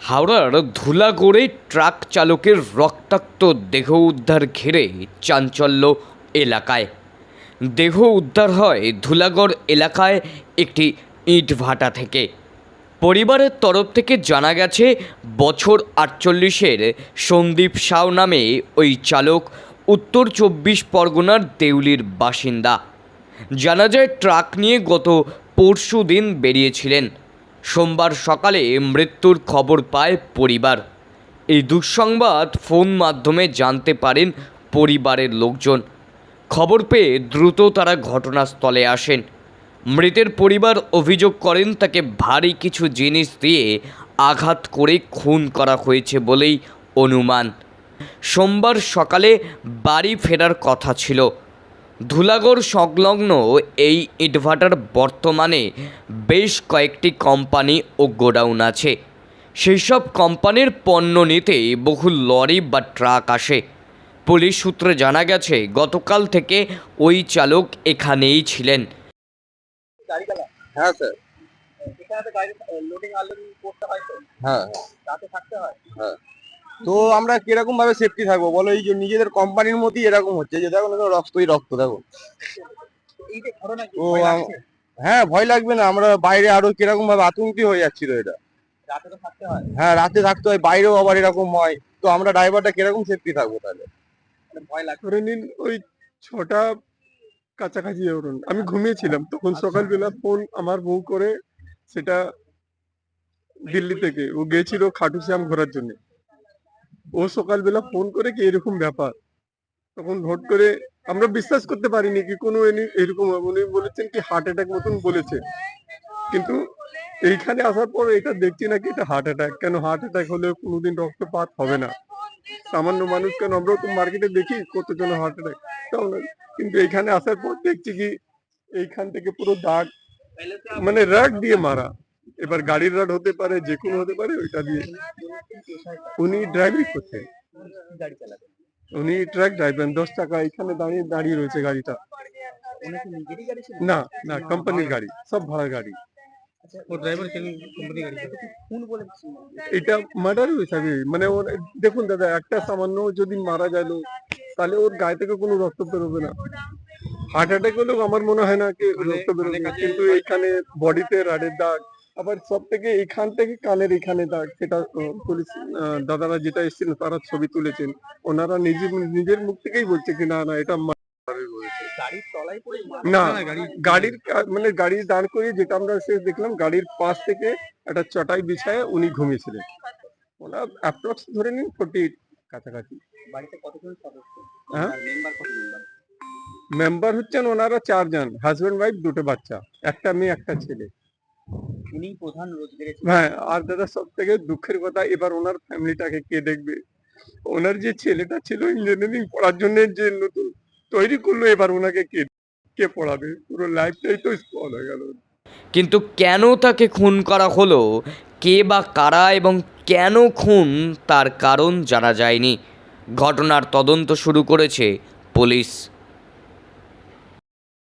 হাওড়ার ধুলাগড়ে ট্রাক চালকের রক্তাক্ত দেহ উদ্ধার ঘিরে চাঞ্চল্য এলাকায়। দেহ উদ্ধার হয় ধুলাগড় এলাকায় একটি ইটভাটা থেকে। পরিবারের তরফ থেকে জানা গেছে, বছর আটচল্লিশের সন্দীপ সাউ নামে ওই চালক উত্তর চব্বিশ পরগনার দেউলির বাসিন্দা। জানা যায়, ট্রাক নিয়ে গত পরশু দিন বেরিয়েছিলেন। সোমবার সকালে মৃত্যুর খবর পায় পরিবার। এই দুঃসংবাদ ফোন মাধ্যমে জানতে পারেন পরিবারের লোকজন। খবর পেয়ে দ্রুত তারা ঘটনাস্থলে আসেন। মৃতের পরিবার অভিযোগ করেন, তাকে ভারী কিছু জিনিস দিয়ে আঘাত করে খুন করা হয়েছে বলেই অনুমান। সোমবার সকালে বাড়ি ফেরার কথা ছিল। ধুলাগড় সংলগ্ন এই ইটভাটার বর্তমানে বেশ কয়েকটি কোম্পানি ও গোডাউন আছে। সেই সব কোম্পানির পণ্য নিতে বহু লরি বা ট্রাক আসে। পুলিশ সূত্রে জানা গেছে গতকাল থেকে ওই চালক এখানেই ছিলেন। হ্যাঁ স্যার। এখানে তো গাড়ি লোডিং আনলোডিং করতে হয় তো হ্যাঁ রাতে থাকতে হয় তো আমরা কীরকম ভাবে সেফটি থাকব? বলো, এই যে নিজেদের কোম্পানির মধ্যেই এরকম হচ্ছে যে, দেখো না রক্তই রক্ত দেখো? হ্যাঁ ভয় লাগবে না, আমরা বাইরে আরও কীরকম ভাবে আতঙ্কি হয়ে যাচ্ছিল এটা তো থাকতে হয়, রাতে থাকতে হয়, বাইরেও আবার এরকম হয়। তো আমরা ড্রাইভারটা কীরকম সেফটি থাকব তাহলে? ধরে নিন, ওই ছটা কাছাকাছি ধরুন, আমি ঘুমিয়েছিলাম, তখন সকালবেলা ফোন আমার বউ করে সেটা দিল্লি থেকে, ও গেছিল খাটু শ্যাম ঘোরার জন্য। ও সকালবেলা ফোন করে কি এরকম ব্যাপার? তখন ভোট করে আমরা বিশ্বাস করতে পারিনি কি কোনো এরকম। উনি বলেছেন কি হার্ট অ্যাটাক মতন বলেছে। কিন্তু এইখানে আসার পর এটা দেখছি নাকি এটা হার্ট অ্যাটাক কেন হার্ট অ্যাটাক হলে কোনোদিন রক্তপাত হবে না। সামান্য মানুষ কেন? আমরাও তো মার্কেটে দেখি কতজন হার্ট অ্যাটাক কিন্তু এখানে আসার পর দেখছি কি এইখান থেকে পুরো দাগ মানে রাগ দিয়ে মারা। এবার গাড়ির রাড হতে পারে, যে কোনো হতে পারে, ওইটা দিয়ে। উনি ড্রাইভিং করতেন গাড়ি উনি ট্রাক ড্রাইভার দশ টাকা এখানে দাঁড়িয়ে দাঁড়িয়ে রয়েছে গাড়িটা। উনি কি নিজেরই গাড়ি ছিল? না না কোম্পানির গাড়ি সব ভাড়া গাড়ি। এটা মার্ডার হিসাবে মানে ওর দেখুন দাদা একটা সামান্য যদি মারা গেল তাহলে ওর গায়ে থেকে কোনো রক্ত বেরোবে না। হার্ট অ্যাটাক হলেও আমার মনে হয় না কি রক্ত বেরোবে কিন্তু এখানে বডিতে রাডের দাগ আবার সব থেকে এখান থেকে কানের এখানে দাগ সেটা পুলিশ দাদারা যেটা এসেছিলেন তারা ছবি তুলেছেন। ওনারা নিজের নিজের মুখ থেকেই বলছে কি না না এটা না গাড়ির মানে গাড়ি দাঁড় করিয়ে যেটা আমরা শেষ দেখলাম গাড়ির পাশ থেকে একটা চটাই বিছায় উনি ঘুমিয়েছিলেন। ওনার অ্যাপ্রক্স ধরে নিন ফোর্টি কাছাকাছি। বাড়িতে কতজন সদস্য? হ্যাঁ? মেম্বার কত মেম্বার মেম্বার হচ্ছেন ওনারা চারজন হাজবেন্ড ওয়াইফ দুটো বাচ্চা একটা মেয়ে একটা ছেলে। উনি প্রধান রোজগারের হ্যাঁ আর দাদা সব থেকে দুঃখের কথা এবার ওনার ফ্যামিলিটাকে কে দেখবে? ওনার যে ছেলেটা ছিল ইঞ্জিনিয়ারিং পড়ার জন্য যে নতুন তৈরি করল এবার ওনাকে কে কে পড়াবে? পুরো লাইফটাই তো স্পল হয়ে গেল। কিন্তু কেন তাকে খুন করা হলো? কে বা কারা এবং কেন খুন তার কারণ জানা যায়নি। ঘটনার তদন্ত শুরু করেছে পুলিশ।